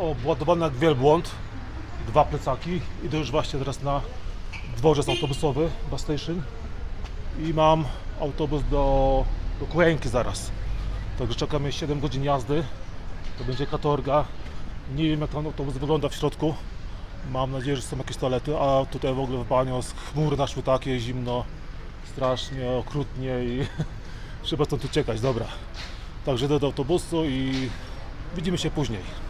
obładowany jak wielbłąd, dwa plecaki. Idę już właśnie teraz na dworzec autobusowy, bus station i mam autobus do, do Kuenki zaraz. Także czekamy 7 godzin jazdy. To będzie katorga. Nie wiem jak ten autobus wygląda w środku. Mam nadzieję, że są jakieś toalety, a tutaj w ogóle w baniu jest chmury naszły takie, zimno, strasznie, okrutnie i trzeba stąd uciekać, dobra. Także idę do autobusu i widzimy się później.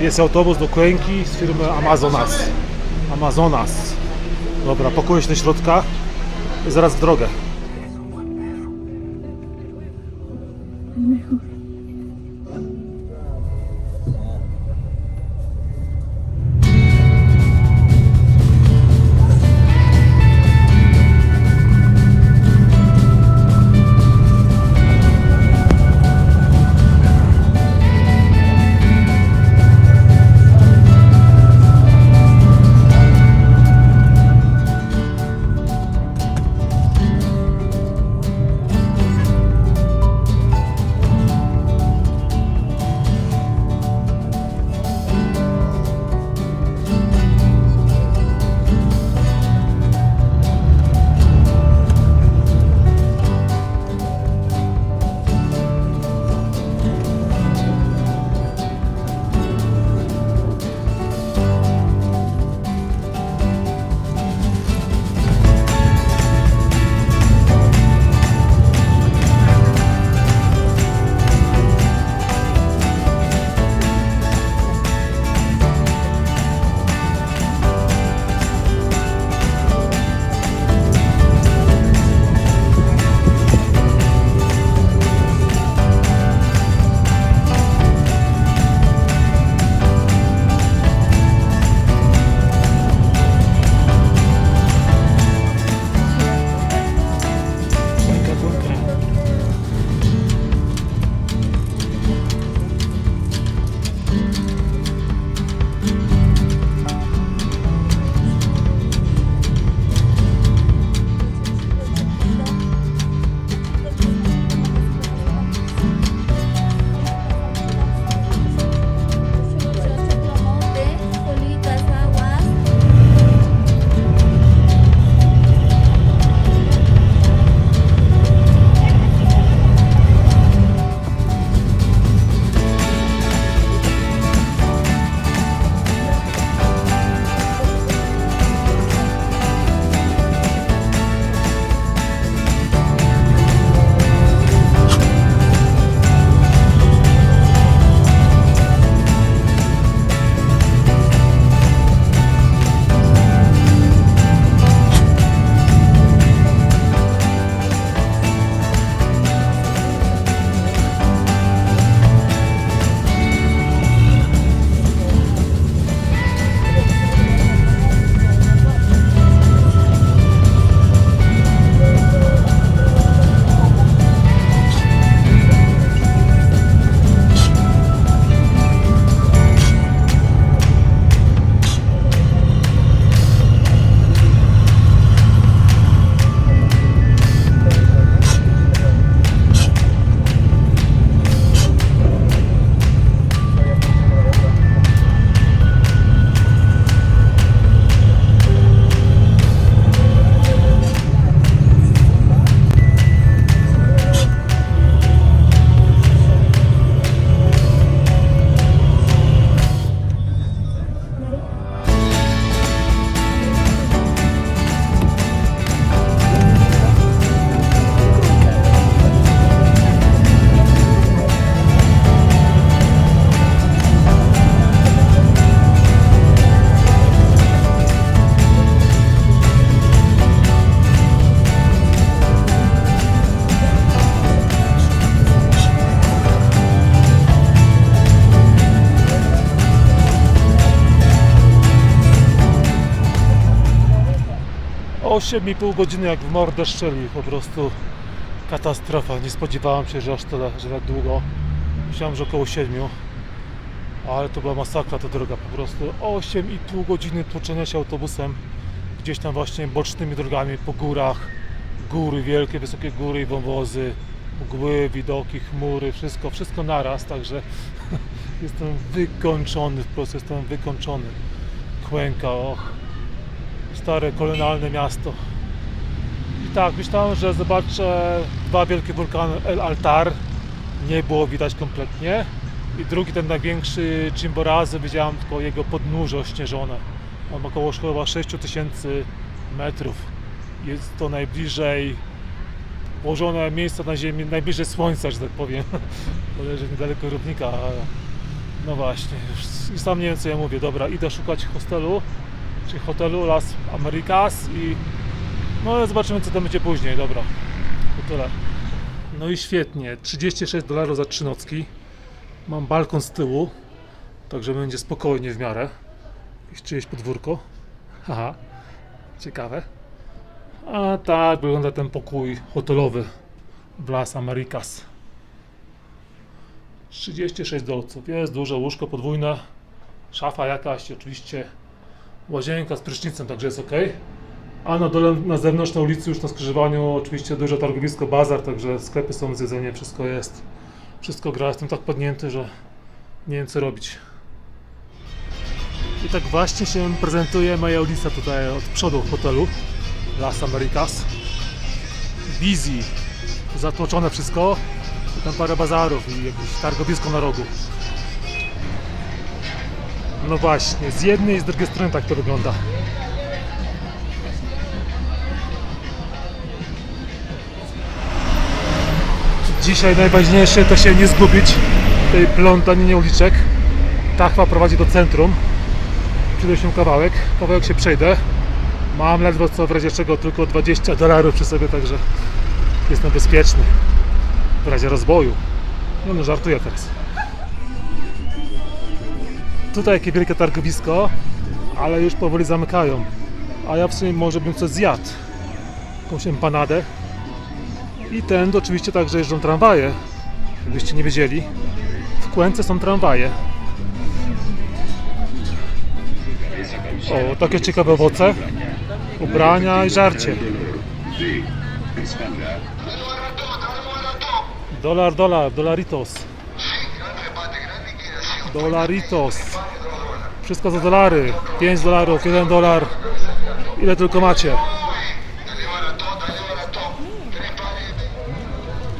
Jest autobus do Kuenki z firmy Amazonas. Amazonas. Dobra, pakuję się do środka i zaraz w drogę. 8,5 godziny jak w mordę szczeli, po prostu katastrofa. Nie spodziewałem się, że aż tyle, że tak długo. Myślałem, że około 7, ale to była masakra ta droga, po prostu 8,5 godziny tłoczenia się autobusem gdzieś tam właśnie bocznymi drogami po górach, góry, wielkie, wysokie góry i wąwozy, mgły, widoki, chmury, wszystko, wszystko naraz, także jestem wykończony, po prostu jestem wykończony. Kłęka, och stare kolonialne miasto. I tak, myślałem, że zobaczę dwa wielkie wulkany El Altar, nie było widać kompletnie. I drugi, ten największy Chimborazo, widziałem tylko jego podnóże ośnieżone. On ma około chyba 6000 metrów. Jest to najbliżej położone miejsce na Ziemi, najbliżej Słońca, że tak powiem. Leży niedaleko równika. No właśnie, już sam nie wiem co ja mówię. Dobra, idę szukać hostelu, czy hotelu Las Americas i no zobaczymy co tam będzie później. Dobra, to tyle. No i świetnie, 36 dolarów za trzy nocki. Mam balkon z tyłu, także będzie spokojnie w miarę. Jakieś czyjeś podwórko. Haha, ciekawe. A tak wygląda ten pokój hotelowy w Las Americas. 36 dolców. Jest duże łóżko podwójne, szafa jakaś, oczywiście łazienka z prysznicem, także jest ok. A na dole, na zewnątrz, na ulicy, już na skrzyżowaniu, oczywiście duże targowisko, bazar, także sklepy są z jedzeniem, wszystko jest. Wszystko gra, jestem tak padnięty, że nie wiem co robić. I tak właśnie się prezentuje moja ulica tutaj od przodu hotelu Las Americas. Busy, zatłoczone wszystko. I tam parę bazarów i jakieś targowisko na rogu. No właśnie, z jednej i z drugiej strony tak to wygląda. Dzisiaj najważniejsze to się nie zgubić tej plątaninie uliczek. Ta chyba prowadzi do centrum. Przyjdę się kawałek, kawałek się przejdę. Mam ledwo co w razie czego tylko 20 dolarów przy sobie, także jestem bezpieczny. W razie rozboju. No no, żartuję teraz. Tutaj jakie wielkie targowisko, ale już powoli zamykają. A ja w sumie może bym coś zjadł. Jakąś empanadę. I ten oczywiście także jeżdżą tramwaje. Gdybyście nie wiedzieli. W Kłęce są tramwaje. O, takie ciekawe owoce. Ubrania i żarcie. Dolar, dolar, dolaritos. Dolaritos. Wszystko za dolary. 5 dolarów, 1 dolar. Ile tylko macie.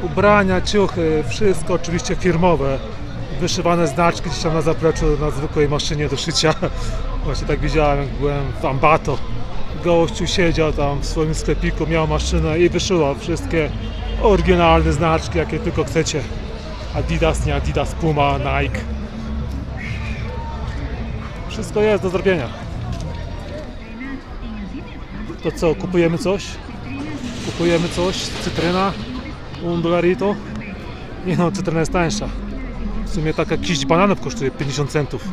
Ubrania, ciuchy, wszystko oczywiście firmowe. Wyszywane znaczki gdzieś tam na zapleczu na zwykłej maszynie do szycia. Właśnie tak widziałem, jak byłem w Ambato. Gościu siedział tam w swoim sklepiku, miał maszynę i wyszyła wszystkie oryginalne znaczki, jakie tylko chcecie. Adidas, nie Adidas, Puma, Nike. Wszystko jest do zrobienia. To co, kupujemy coś? Kupujemy coś? Cytryna? Un dolarito? Nie no, cytryna jest tańsza. W sumie taka kiść bananów kosztuje 50 centów.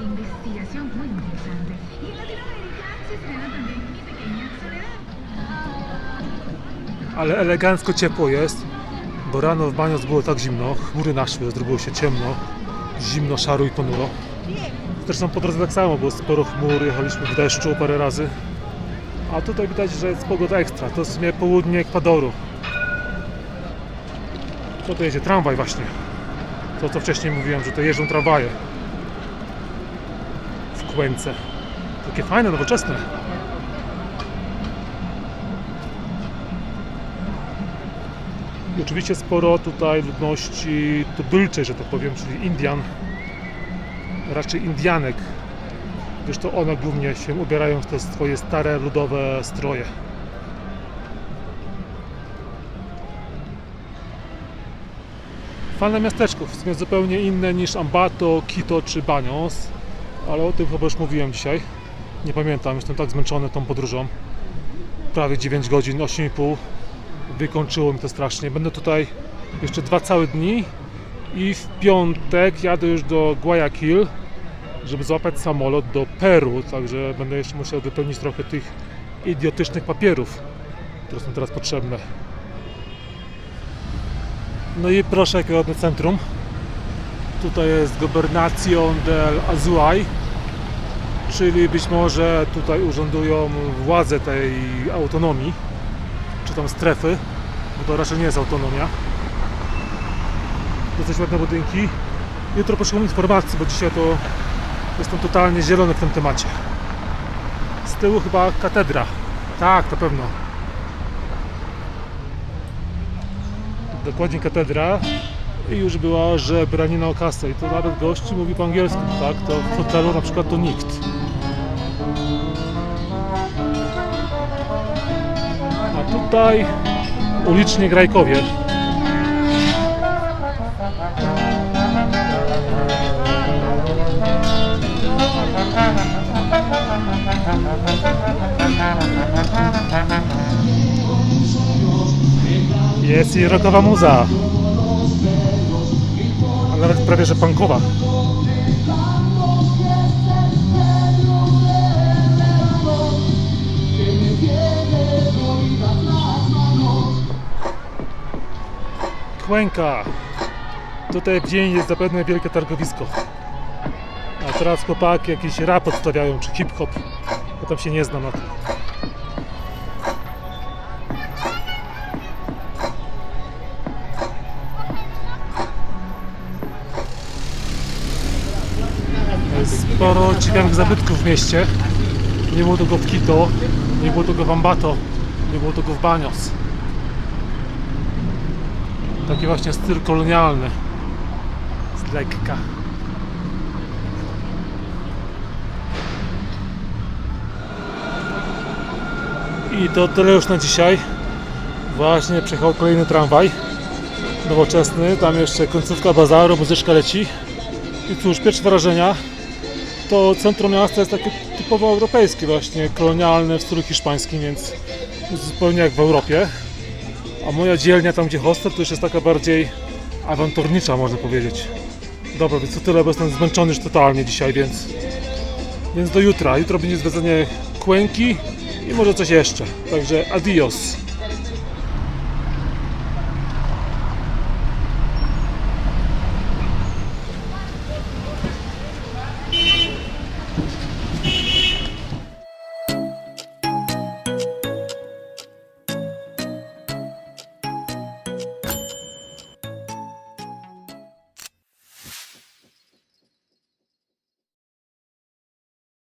Ale elegancko ciepło jest, bo rano w baniu było tak zimno, chmury naszły, zrobiło się ciemno, zimno, szaro i ponuro. Zresztą po drodze tak samo, było sporo chmur, jechaliśmy w deszczu parę razy. A tutaj widać, że jest pogoda ekstra, to jest w sumie południe Ekwadoru. Co to jedzie? Tramwaj właśnie. To co wcześniej mówiłem, że to jeżdżą tramwaje. W Kłęce. Takie fajne, nowoczesne. I oczywiście sporo tutaj ludności tubylczej, że tak powiem, czyli Indian. Raczej Indianek. Gdyż to one głównie się ubierają w te swoje stare, ludowe stroje. Fajne miasteczko, w sumie zupełnie inne niż Ambato, Quito czy Banios, ale o tym chyba już mówiłem dzisiaj. Nie pamiętam, jestem tak zmęczony tą podróżą. Prawie 9 godzin, 8,5. Wykończyło mi to strasznie. Będę tutaj jeszcze dwa całe dni i w piątek jadę już do Guayaquil, żeby złapać samolot do Peru, także będę jeszcze musiał wypełnić trochę tych idiotycznych papierów, które są teraz potrzebne. No i proszę, ładne centrum. Tutaj jest Gobernación del Azuay, czyli być może tutaj urzędują władze tej autonomii, czy tam strefy, bo to raczej nie jest autonomia. Dosyć ładne budynki. Jutro poszukam informacji, bo dzisiaj to jestem totalnie zielony w tym temacie. Z tyłu chyba katedra. Tak, to pewno. Dokładnie katedra. I już była żebranina o kasę. I to nawet gości mówi po angielsku, tak? To w hotelu na przykład to nikt. A tutaj uliczni grajkowie. Jest i rockowa muza. A nawet prawie że punkowa. Kłęka. Tutaj w dzień jest zapewne wielkie targowisko. A teraz chłopaki jakiś rap odstawiają, czy hip-hop. Ja tam się nie znam na tym. Sporo ciekawych zabytków w mieście. Nie było tego w Quito, nie było tego w Ambato, nie było tego w Banios. Taki właśnie styl kolonialny. Z lekka. I to tyle już na dzisiaj. Właśnie przejechał kolejny tramwaj. Nowoczesny. Tam jeszcze końcówka bazaru, muzyczka leci. I cóż, pierwsze wrażenia to centrum miasta jest takie typowo europejskie właśnie, kolonialne w stylu hiszpańskim, więc zupełnie jak w Europie. A moja dzielnia, tam gdzie hostel, to już jest taka bardziej awanturnicza, można powiedzieć. Dobra, więc to tyle, bo jestem zmęczony już totalnie dzisiaj, więc, więc do jutra. Jutro będzie zwiedzenie Kłęki i może coś jeszcze. Także adios.